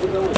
भाऊ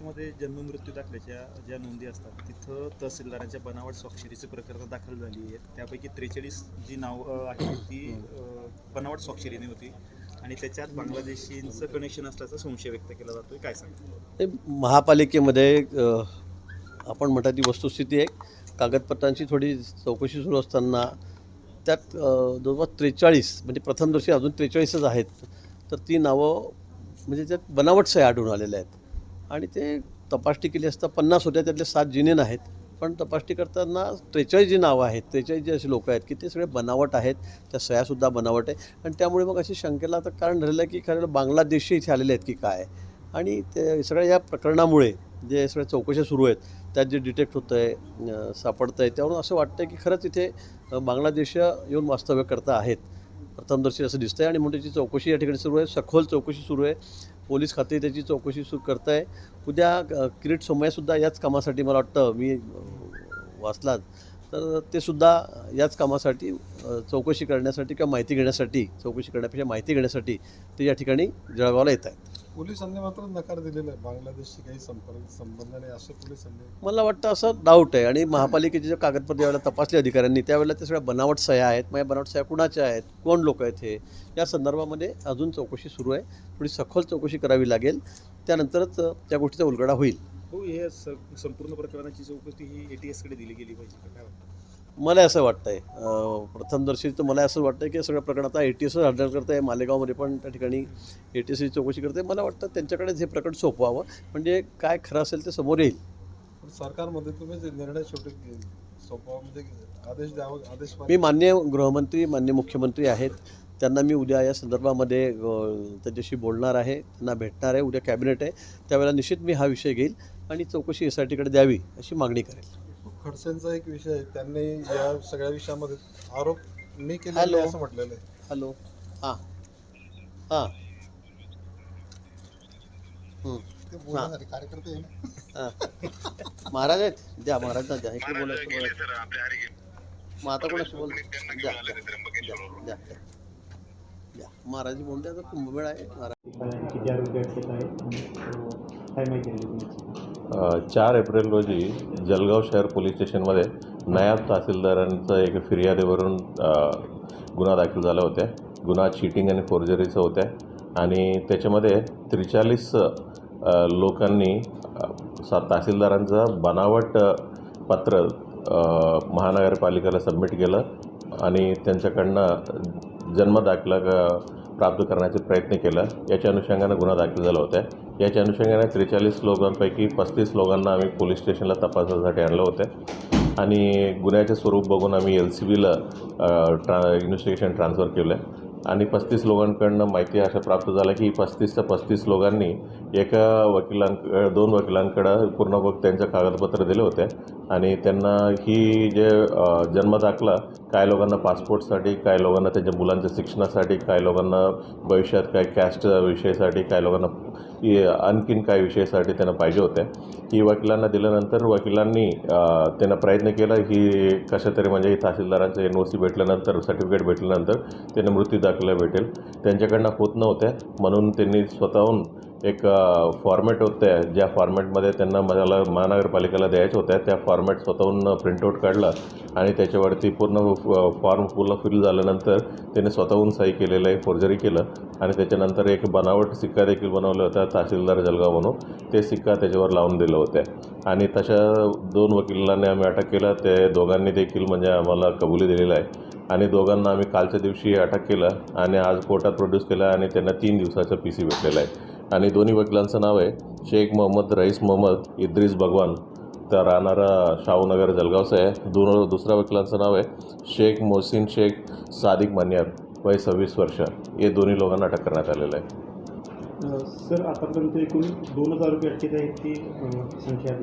महापालिकेमध्ये जन्ममृत्यू दाखल्याच्या ज्या नोंदी असतात तिथं तहसीलदारांच्या बनावट स्वाक्षरीचे प्रकरण दाखल झाली आहेत. त्यापैकी त्रेचाळीस जी नावं आहेत ती बनावट स्वाक्षरीने होती आणि त्याच्यात बांगलादेशींचं कनेक्शन असल्याचा संशय व्यक्त केला जातोय. काय सांगतो? ते महापालिकेमध्ये आपण म्हणता ती वस्तुस्थिती आहे. कागदपत्रांची थोडी चौकशी सुरू असताना त्यात जवळपास त्रेचाळीस म्हणजे प्रथमदर्शी अजून त्रेचाळीसच आहेत. तर ती नावं म्हणजे त्यात बनावट आढळून आलेल्या आहेत. आणि ते तपासणी केली असता पन्नास होत्या त्यातले सात जिनेन आहेत पण तपासणी करताना त्रेचाळीस जी नावं आहेत त्रेचाळीस जे असे लोक आहेत की ते सगळे बनावट आहेत त्या सह्यासुद्धा बनावट आहे. आणि त्यामुळे मग अशी शंकेला आता कारण झालेलं आहे की खरं बांगलादेशी इथे आलेले आहेत की काय? आणि ते सगळ्या या प्रकरणामुळे जे सगळ्या चौकशा सुरू आहेत त्यात जे डिटेक्ट होतं आहे सापडतं आहे त्यावरून असं वाटतं की खरंच इथे बांगलादेश येऊन वास्तव्य करता आहेत. प्रथमदर्शी असं दिसतं आहे आणि म्हणून त्याची चौकशी या ठिकाणी सुरू आहे. सखोल चौकशी सुरू आहे. पोलीस खाते त्याची चौकशी सुरू करत आहे उद्या किरीट सोमय्यासुद्धा याच कामासाठी मला वाटतं मी वाचलात. तर ते सुद्धा याच कामासाठी चौकशी करण्यासाठी किंवा माहिती घेण्यासाठी चौकशी करण्यापेक्षा माहिती घेण्यासाठी ते या ठिकाणी जळगावला येत आहेत पोलिसांनी मात्र नकार दिलेला आहे. बांगलादेशशी काही संपर्क संबंध नाही असं पोलिसांनी मला वाटतं असं डाऊट आहे. आणि महापालिकेचे जे कागदपत्र ज्यावेळेला तपासले अधिकाऱ्यांनी त्यावेळेला त्या सगळ्या बनावट सह्या आहेत. मग या बनावट सह्या कुणाच्या आहेत? कोण लोक आहेत हे? या संदर्भामध्ये अजून चौकशी सुरू आहे. थोडी सखोल चौकशी करावी लागेल. त्यानंतरच त्या गोष्टीचा उलगडा होईल. हो हे स- संपूर्ण प्रकरणाची चौकशी ही एटीएसकडे दिली गेली पाहिजे. का? काय वाटतं? मला असं वाटतंय. प्रथमदर्शी तर मला असं वाटतं की हे सगळं प्रकरण आता ए टी एसच हँडल करत आहे मालेगावमध्ये पण त्या ठिकाणी ए टी एसची चौकशी करते मला वाटतं त्यांच्याकडेच हे प्रकरण सोपवावं. म्हणजे काय खरं असेल ते समोर येईल. सरकारमध्ये तुम्ही जे निर्णय शेवटी सोपवा म्हणजे आदेश द्यावा आदेश मी मान्य गृहमंत्री मान्य मुख्यमंत्री आहेत. त्यांना मी उद्या या संदर्भामध्ये त्यांच्याशी बोलणार आहे. त्यांना भेटणार आहे. उद्या कॅबिनेट आहे. त्यावेळेला निश्चित मी हा विषय घेईल आणि चौकशी एस आय टीकडे द्यावी अशी मागणी करेल. खडसेंचा एक विषय आहे. त्यांनी या सगळ्या विषयामध्ये आरोप मी केले हॅलो. असं म्हटलेलं आहे. हॅलो. हां. हां. हं. ते बोलण्यासाठी कार्यकर्ते आहे ना. हां. महाराज आहेत. द्या महाराज द्या. इकडे बोलायचं बोलायचं मग आता कोणाशी बोल द्या द्या द्या द्या. द्या. महाराज बोलते आता कुंभमेळा आहे. महाराज. किती आरोग्य आहेत काय माहिती आहे? चार एप्रिल रोजी जळगाव शहर पोलीस स्टेशनमध्ये नायब तहसीलदारांचं एक फिर्यादीवरून गुन्हा दाखल झाला होता. गुन्हा चिटिंग आणि फोर्जरीचा होता. आणि त्याच्यामध्ये त्रेचाळीस लोकांनी सा तहसीलदारांचं बनावट पत्र महानगरपालिकेला सबमिट केलं आणि त्यांच्याकडनं जन्मदाखला प्राप्त करण्याचे प्रयत्न केला. याच्या अनुषंगानं गुन्हा दाखल झाला होता. याच्या अनुषंगाने त्रेचाळीस लोकांपैकी पस्तीस लोकांना आम्ही पोलीस स्टेशनला तपासासाठी आणलं होतं. आणि गुन्ह्याचे स्वरूप बघून आम्ही एल सी बीला ट्रा इन्व्हेस्टिगेशन ट्रान्सफर केलं आहे आणि पस्तीस लोकांकडनं माहिती अशा प्राप्त झाल्या की पस्तीसच्या पस्तीस लोकांनी एका वकिलांक दोन वकिलांकडं पूर्ण बघ त्यांचं कागदपत्र दिले होते. आणि त्यांना ही जे जन्म जन्मदाखला काय लोकांना पासपोर्टसाठी काय लोकांना त्यांच्या मुलांच्या शिक्षणासाठी काय लोकांना भविष्यात काय कॅस्ट विषयासाठी काय लोकांना की आणखीन काय विषयासाठी त्यांना पाहिजे होत्या ही वकिलांना दिल्यानंतर वकिलांनी त्यांना प्रयत्न केला म्हणजे ही कशा तरी म्हणजे तहसीलदारांचं एन ओ सी भेटल्यानंतर सर्टिफिकेट भेटल्यानंतर त्यांना मृत्यू दाखला भेटेल. त्यांच्याकडनं होत नव्हत्या म्हणून त्यांनी स्वतःहून एक फॉर्मॅट होत्या ज्या फॉर्मॅटमध्ये त्यांना मला महानगरपालिकेला द्यायच्या होत्या त्या फॉर्मॅट स्वतःहून प्रिंटआउट काढला आणि त्याच्यावरती पूर्ण फॉर्म पूर्ण फिल झाल्यानंतर त्याने स्वतःहून सही केलेलं आहे फोर्जरी केलं आणि त्याच्यानंतर एक बनावट सिक्का देखील बनवला होता तहसीलदार जलगाव म्हणून. ते सिक्का त्याच्यावर लावून दिलं होत्या. आणि तशा दोन वकिलांनी आम्ही अटक केलं. ते दोघांनी देखील म्हणजे आम्हाला कबुली दिलेलं आहे. आणि दोघांना आम्ही कालच्या दिवशी अटक केलं आणि आज कोर्टात प्रोड्यूस केलं आणि त्यांना तीन दिवसाचं पी सी भेटलेलं आहे. आणि दोन्ही वकिलांचं नाव आहे शेख मोहम्मद रईस मोहम्मद इद्रिस भगवान. तर राहणारा शाहूनगर जळगावचं आहे. दोन दुसऱ्या वकिलांचं नाव आहे शेख मोहसिन शेख सादिक मन्यार. वय सव्वीस वर्ष. हे दोन्ही लोकांना अटक करण्यात आलेलं आहे. सर आतापर्यंत एकूण दोन हजार रुपये अटकेत आहेत ती अं, संख्या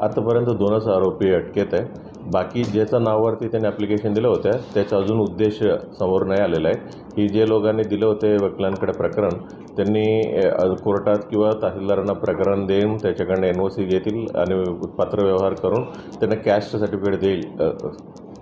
आतापर्यंत दोनच आरोपी अटकेत आहे. बाकी ज्याच्या नावावरती त्यांनी ॲप्लिकेशन दिलं होतं त्याचा अजून उद्देश समोर नाही आलेला आहे. की जे लोकांनी दिलं होते वकिलांकडे प्रकरण त्यांनी कोर्टात किंवा तहसीलदारांना प्रकरण देऊन त्याच्याकडनं एन ओ सी घेतील आणि पत्रव्यवहार करून त्यांना कॅस्ट सर्टिफिकेट देईल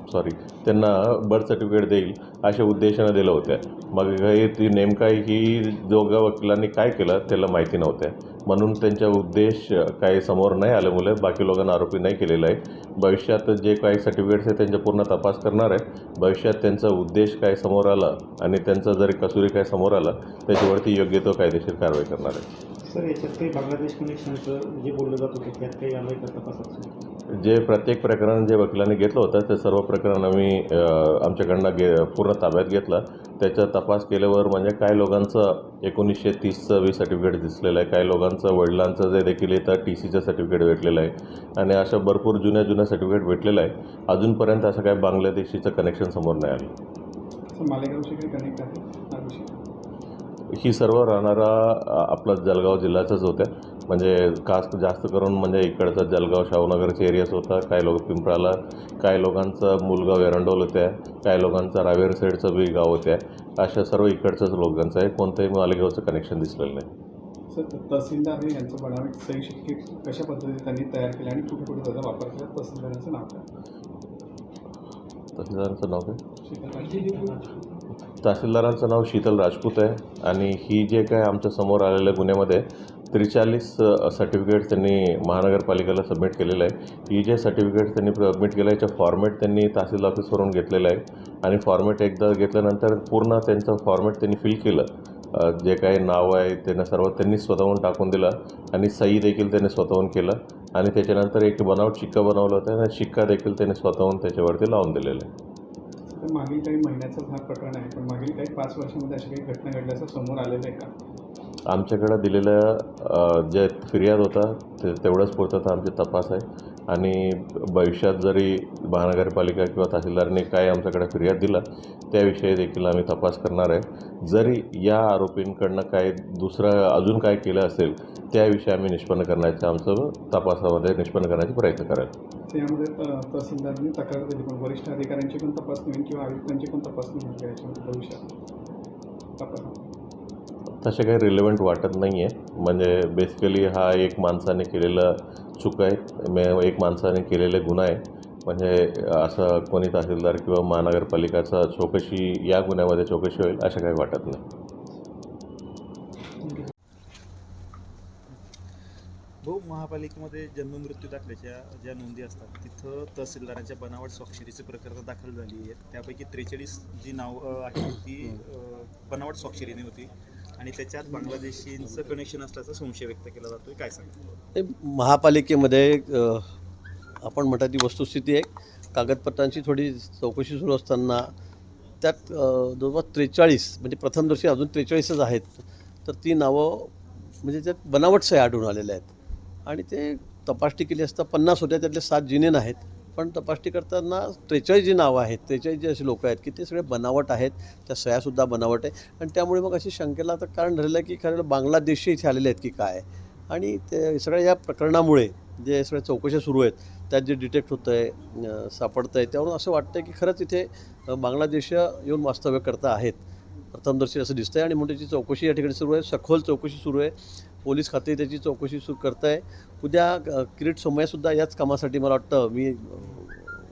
सॉरी त्यांना बर्थ सर्टिफिकेट देईल अशा उद्देशानं दिलं होतं मग हे ती नेमका ही दोघा वकिलांनी काय केलं त्याला माहिती नव्हतं. म्हणून त्यांचा उद्देश काही समोर नाही आल्यामुळे बाकी लोकांना आरोपी नाही केलेला आहे. भविष्यात जे काही सर्टिफिकेट्स आहे त्यांचा पूर्ण तपास करणार आहे. भविष्यात त्यांचा उद्देश काय समोर आला आणि त्यांचा जरी कसुरी काय समोर आला त्याच्यावरती योग्य तो कायदेशीर कारवाई करणार आहे. सर याच्यात काही बांगलादेश कनेक्शनचं जे बोललं जात होतं त्यात काही तपासात जे प्रत्येक प्रकरण जे वकिलांनी घेतलं होतं ते सर्व प्रकरण आम्ही आमच्याकडनं गे पूर्ण ताब्यात घेतलं. त्याचा तपास केल्यावर म्हणजे काही लोकांचं एकोणीसशे तीसचं वीस सर्टिफिकेट दिसलेलं आहे. काही लोकांचं वडिलांचं जे देखील येतं टी सीचं सर्टिफिकेट भेटलेलं आहे. आणि अशा भरपूर जुन्या जुन्या सर्टिफिकेट भेटलेलं आहे. अजूनपर्यंत असं काही बांगलादेशीचं कनेक्शन समोर नाही आलं. हा सर्व राहणारा आपला जळगाव जिल्ह्याचंच होतं म्हणजे खास जास्त करून म्हणजे इकडचं जळगाव शाहूनगरचे एरियाज होता. काही लोक पिंपळाला काही लोकांचं मुलगाव एरंडोल होत्या. काही लोकांचं रावेर साईडचं बी गाव होत्या. अशा सर्व इकडचंच लोकांचं आहे. कोणतंही मालेगावचं कनेक्शन दिसलेलं नाही. सर तहसीलदार हे यांचं बनावट सही शिक्के कशा पद्धतीने त्यांनी तयार केले आणि कुठे कुठे त्याचा वापर केला? तहसीलदारांचं नाव काय? तहसीलदारांचं नाव काय? तहसीलदारांचं नाव शीतल राजपूत आहे. आणि ही जे काय आमच्यासमोर आलेल्या गुन्ह्यामध्ये त्रेचाळीस सर्टिफिकेट त्यांनी महानगरपालिकेला सबमिट केलेलं आहे. ही जे सर्टिफिकेट त्यांनी सबमिट केलं याचं फॉर्मॅट त्यांनी तहसील ऑफिसवरून घेतलेलं आहे. आणि फॉर्मॅट एकदा घेतल्यानंतर पूर्ण त्यांचं फॉर्मॅट त्यांनी फिल केलं. जे काही नाव आहे त्यांना सर्व त्यांनी स्वतःहून टाकून दिलं. आणि सही देखील त्यांनी स्वतःहून केलं. आणि त्याच्यानंतर एक बनावट शिक्का बनवला होता. आणि शिक्का देखील त्यांनी स्वतःहून त्याच्यावरती लावून दिलेलं आहे. तर मागील काही महिन्याचं हा प्रकरण आहे. पण मागील काही पाच वर्षामध्ये अशा काही घटना घडल्याचं समोर आलेलं आहे का? आमच्याकडं दिलेलं जे फिर्याद होता ते तेवढंच पुरतं आमची तपास आहे. आणि भविष्यात जरी महानगरपालिका किंवा तहसीलदारने काय आमच्याकडे फिर्याद दिला त्याविषयी देखील आम्ही तपास करणार आहे. जरी या आरोपींकडनं काय दुसरं अजून काय केलं असेल त्याविषयी आम्ही निष्पन्न करण्याचं आमचं तपासामध्ये निष्पन्न करण्याचा प्रयत्न करेल. त्यामध्ये तहसीलदारांनी तक्रार दिली पण वरिष्ठ अधिकाऱ्यांची पण तपासणी होईल किंवा आयुक्तांची पण तपासणी होईल भविष्यात. तपास. तसे काही रिलेवंट वाटत नाही आहे म्हणजे बेसिकली हा एक माणसाने केलेलं चूक आहे. मे एक माणसाने केलेले गुन्हा आहे. म्हणजे असं कोणी तहसीलदार किंवा महानगरपालिकाचा चौकशी या गुन्ह्यामध्ये चौकशी होईल असं काही वाटत नाही. भाऊ महापालिकेमध्ये जन्ममृत्यू दाखल्याच्या ज्या नोंदी असतात तिथं तहसीलदारांच्या बनावट स्वाक्षरीचे प्रकरण दाखल झाली आहेत त्यापैकी त्रेचाळीस जी नावं आहेत ती बनावट स्वाक्षरीने होती. आणि त्याच्यात बांगलादेशींचं कनेक्शन असल्याचा संशय व्यक्त केला जातोय. काय सांगा महापालिकेमध्ये आपण म्हणतात ती वस्तुस्थिती आहे. कागदपत्रांची थोडी चौकशी सुरू असताना त्यात अ, जवळपास त्रेचाळीस म्हणजे प्रथमदर्शी अजून त्रेचाळीसच आहेत. तर ती नावं म्हणजे त्यात बनावट सह्या आढळून आलेल्या आहेत. आणि ते तपासणी केली असता पन्नास होत्या त्यातले सात जिनेन आहेत. पण तपासणी करताना त्रेचाळीस जी नावं आहेत त्रेचाळीस जे असे लोक आहेत की ते सगळे बनावट आहेत त्या सह्यासुद्धा बनावट आहे. आणि त्यामुळे मग अशी शंकेला तर कारण ठरलं की खरं बांगलादेशी इथे आलेले आहेत की काय? आणि ते सगळ्या या प्रकरणामुळे जे सगळ्या चौकशा सुरू आहेत त्यात जे डिटेक्ट होतं आहे सापडतं आहे त्यावरून असं वाटतं की खरंच इथे बांगलादेश येऊन वास्तव्य करता आहेत. प्रथमदर्शी असं दिसतं आहे आणि म्हणून त्याची चौकशी या ठिकाणी सुरू आहे. सखोल चौकशी सुरू आहे. पोलीस खाते त्याची चौकशी सुरू करत आहे उद्या किरीट सोमय्यासुद्धा याच कामासाठी मला वाटतं मी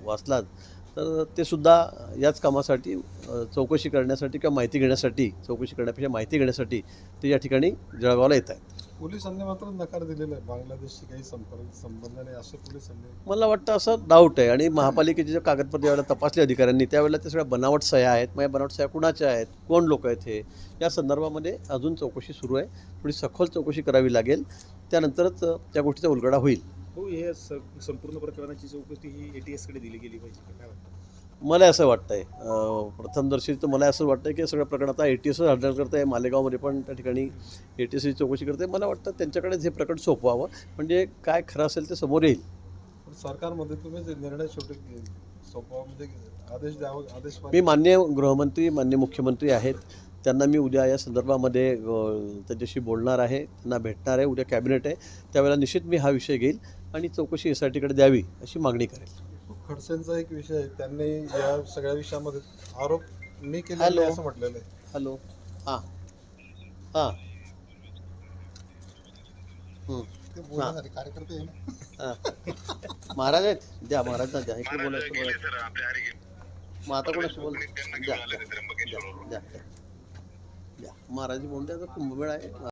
वाचलात. तर ते सुद्धा याच कामासाठी चौकशी करण्यासाठी किंवा माहिती घेण्यासाठी चौकशी करण्यापेक्षा माहिती घेण्यासाठी ते या ठिकाणी जळगावला येत आहे पोलिसांनी मात्र नकार दिलेला आहे. बांगलादेशशी काही संपर्क संबंध नाही असं पोलिसांनी मला वाटतं असं डाऊट आहे. आणि महापालिकेचे जे कागदपत्र ज्यावेळेला तपासले अधिकाऱ्यांनी त्यावेळेला ते सगळ्या बनावट सह्या आहेत. मग या बनावट सह्या कुणाच्या आहेत? कोण लोक आहेत हे? या संदर्भामध्ये अजून चौकशी सुरू आहे. थोडी सखोल चौकशी करावी लागेल. त्यानंतरच त्या गोष्टीचा उलगडा होईल. हो हे स- संपूर्ण प्रकरणाची चौकशी ही एटीएसकडे दिली गेली पाहिजे? काय वाटतं? मला असं वाटतंय अं, प्रथमदर्शी तर मला असं वाटतं की सगळं प्रकरण आता ए टी एसच हँडल करत आहे मालेगावमध्ये पण त्या ठिकाणी ए टी एसची चौकशी करते. मला वाटतं त्यांच्याकडेच हे प्रकरण सोपवावं. म्हणजे काय खरं असेल ते समोर येईल. सरकारमध्ये तुम्ही जे निर्णय शेवटी घे- सोपवा म्हणजे आदेश द्यावा आदेश मी मान्य गृहमंत्री मान्य मुख्यमंत्री आहेत. त्यांना मी उद्या या संदर्भामध्ये त्यांच्याशी बोलणार आहे त्यांना भेटणार आहे उद्या कॅबिनेट आहे. त्यावेळेला निश्चित मी हा विषय घेईल आणि चौकशी एस आय टीकडे द्यावी अशी मागणी करेल. खडसेंचा एक विषय आहे. त्यांनी या सगळ्या विषयामध्ये आरोप मी केले. असं म्हटलेलं आहे. हॅलो. हां. हां. हं. ते बोलण्यासाठी कार्यकर्ते आहे ना. हां. महाराज आहेत. द्या महाराजांना द्या. इकडे बोलायचं बोलायचं. मग आता कोणाशी बोल द्या द्या. द्या द्या. द्या. महाराज बोलते आता कुंभमेळा आहे.